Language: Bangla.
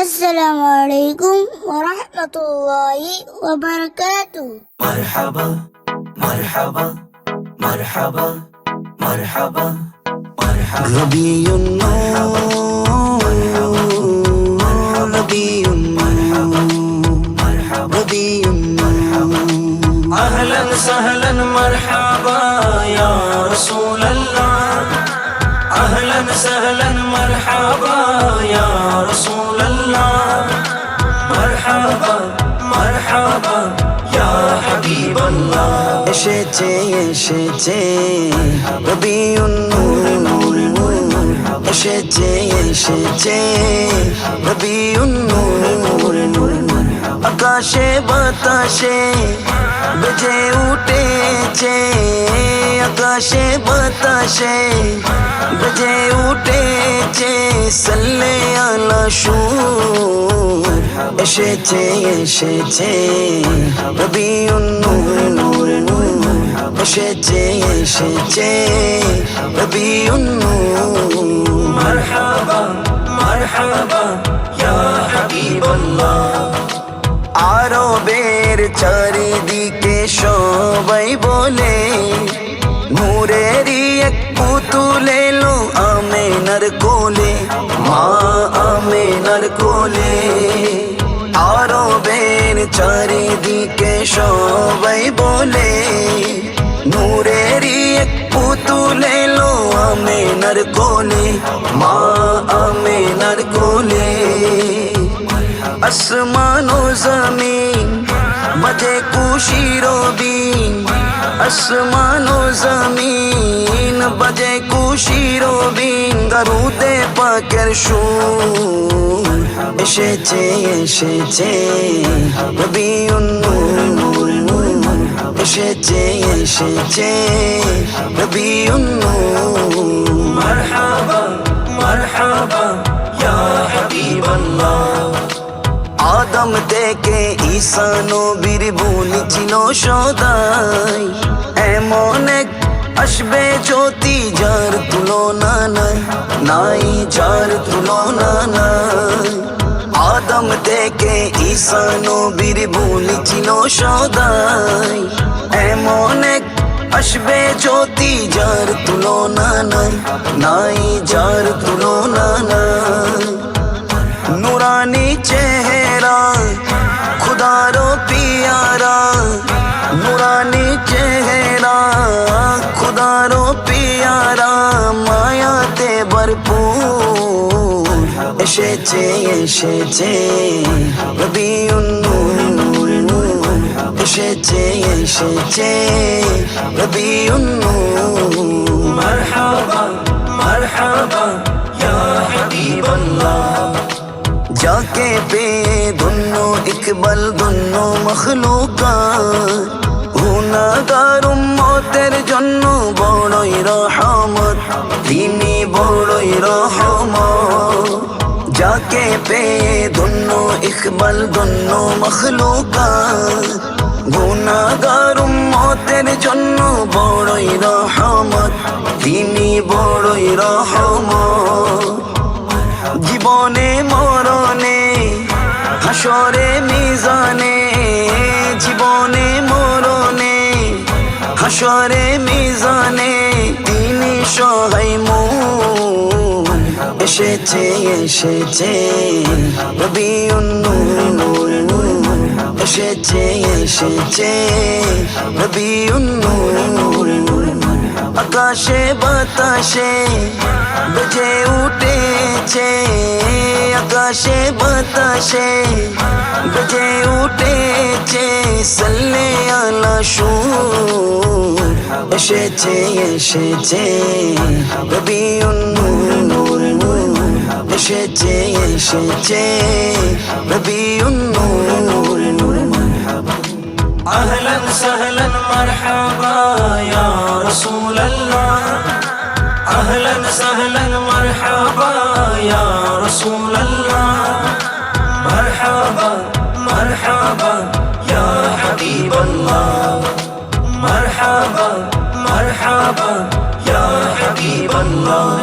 السلام عليكم ورحمة الله وبركاته. مرحبا مرحبا مرحبا مرحبا مرحبا. ربيع النور ربيع النور ربيع النور أهلا سهلا مرحبا يا رسول الله. أهلا سهلا مرحبا. আকাশে, বাতাসে বেজে উঠেছে। আকাশে, বাতাসে বেজে উঠেছে। সাল্লে আলা সুর এসেছে এসেছে। রবিউন নূর এসেছে এসেছে রবিউন মারহাবা মারহাবা ইয়া হাবিবাল্লাহ আরবের চারিদিকে সবাই বলে নূরেরই এক পুতুল এলো আমেনার কোলে মা আমেনার কোলে আরবের চারিদিকে সবাই বলে নূরেরই এক পুতুল এলো আমেনার কোলে মা আমেনার কোলে আসমান ও জমিন বাজে খুশির বিন আসমান ও জমিন বাজে খুশির বিন দরুদে পাকের সুর এসেছে এসেছে রবিউন নূর এসেছে এসেছে রবিউন মারহাবা মারহাবা ইয়া হাবিবাল্লাহ আদম থেকে ঈসা নবীর ভুলি ছিল সদাই এমন এক আসবে জ্যোতি যার তুলনা নাই নাই যার তুলনা নাই ঈসা নবীর ভুলি ছিল সদাই। এমন এক আসবে জ্যোতি যার তুলনা নাই নাই যার তুলনা যাকে পে ধন্য ইকবাল ধন্য মখলুকাত। গুনাগার উম্মতের জন্য বড়ই রহমত তিনি বড়ই রহমত। পে ধন্য ইকবাল ধন্য মখলুকাত গুনাগার উম্মতের জন্য বড়ই রহমত তিনি বড়ই রহমত জীবনে মরণে হাসরে মিজানে জীবনে মরণে হাসরে মিজানে এসেছে। এসেছে নূর এসেছে এসেছে। নূর আকাশে, বাতাসে বেজে উঠেছে। আকাশে, বাতাসে বেজে উঠেছে। সাল্লে আলা সুর এসেছে এসেছে। রবিউন নূর شتي شتي ربيع النور نور مرحبا. أهلا سهلا مرحبا يا رسول الله. أهلا سهلا مرحبا يا رسول الله. مرحبا مرحبا يا حبيب الله. مرحبا مرحبا يا حبيب الله.